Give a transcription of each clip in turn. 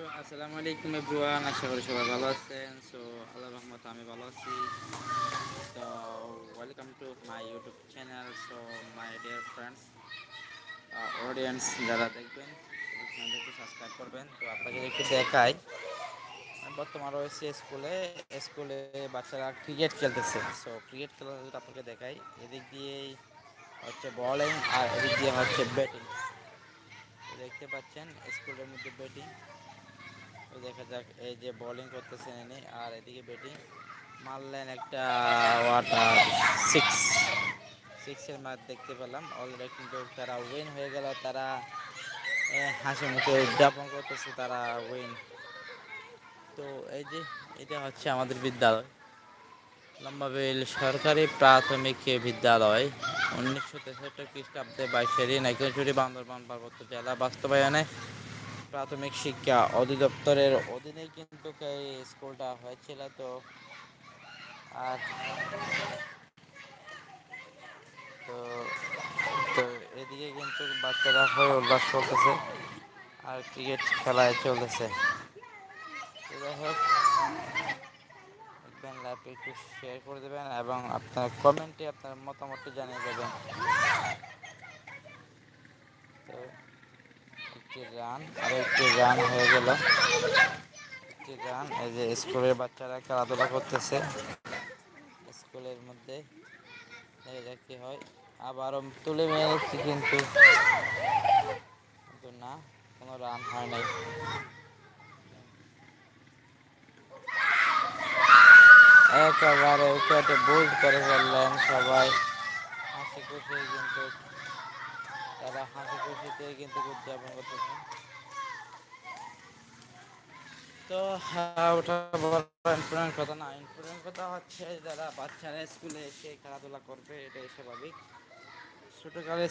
So আসসালামু আলাইকুম everyone, আশা করি সবাই ভালো আছেন। সো আল্লাহ রহমত আমি ভালো আছি। তো welcome to my YouTube channel so my dear friends audience যারা দেখবেন চ্যানেলটাকে সাবস্ক্রাইব করবেন। তো আপনাকে একটু দেখাই বর্তমান রয়েছে স্কুলে স্কুলে বাচ্চারা ক্রিকেট খেলতেছে। সো ক্রিকেট খেলা আপনাকে দেখাই, এদিক দিয়েই হচ্ছে বলিং আর এদিক দিয়ে হচ্ছে ব্যাটিং দেখতে পাচ্ছেন স্কুলের মধ্যে ব্যাটিং দেখা যাক, এই যে বোলিং করতেছেন এনে আর এদিকে ব্যাটিং মারলেন একটা ওয়াটার সিক্স সিক্সের ম্যাচ দেখতে পেলাম অলরেডি কিন্তু তারা উইন হয়ে গেল, তারা হাসি মুখে উদযাপন করতেছে, তারা উইন তো এই যে, এটা হচ্ছে আমাদের বিদ্যালয়। লম্বাবিল সরকারি প্রাথমিক বিদ্যালয়, উনিশশো তেষট্টি খ্রিস্টাব্দে বাইশে ঋণ একজনচুরি বান্দরবান পার্বত্য জেলা বাস্তবায়নে প্রাথমিক শিক্ষা অধিদপ্তরের অধীনে কিন্তু এই স্কুলটা হয়েছিল তো। আর তো তো এদিকে কিন্তু বাচ্চারা হয়ে উল্লাস করতেছে আর ক্রিকেট খেলায় চলতেছে। যাই হোক দেখবেন লাইভটা একটু শেয়ার করে দেবেন এবং আপনার কমেন্টে আপনার মতামত জানিয়ে দেবেন। তো একটি রান আর একটি রান হয়ে গেল। একটি রান এই যে স্কুলের বাচ্চারা খেলাধুলা করতেছে। স্কুলের মধ্যে দেখা কি হয়। আবারও তুলে মেরেছি কিন্তু। কিন্তু না, কোনো রান হয় নাই। একেবারে উইকেটে বোল্ড করে ফেললেন সবাই। হাসি খুশি কিন্তু তারা হাসি খুশিতে কিন্তু উদযাপন করতেছে। তো ওটা ইম্পর্টেন্ট কথা না। ইম্পর্টেন্ট কথা হচ্ছে যারা বাচ্চারা স্কুলে এসে খেলাধুলা করবে, এটাই স্বাভাবিক। ছোটোকালে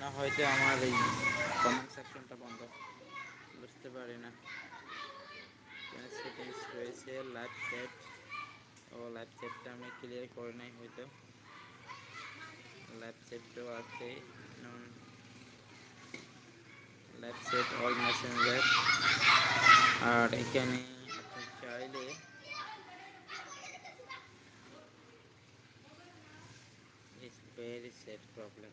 জন্য হয়তো আমার এই কমেন্ট সেকশনটা বন্ধ। বুঝতে পারি না। সেটিংস রয়েছে লাইভ চ্যাট ও লাইভ চ্যাটটা আমি ক্লিয়ার করে নাই হয়তো। লাইভ চ্যাটটাও আছে লাইভ চ্যাট অল মেসেঞ্জার আর এখানে আপনি চাইলে It's very sad problem.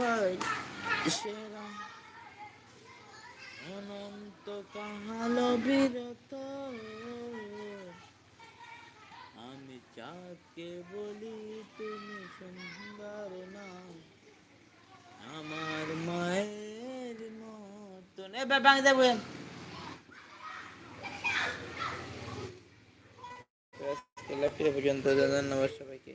সবাই সেরা অনন্ত কাহাল বিরত আমি চাঁদকে বলি তুমি সুন্দর না আমার মায়ের মতন এ ব্যাপাং দেবেন পর্যন্ত ধন্যবাদ সবাইকে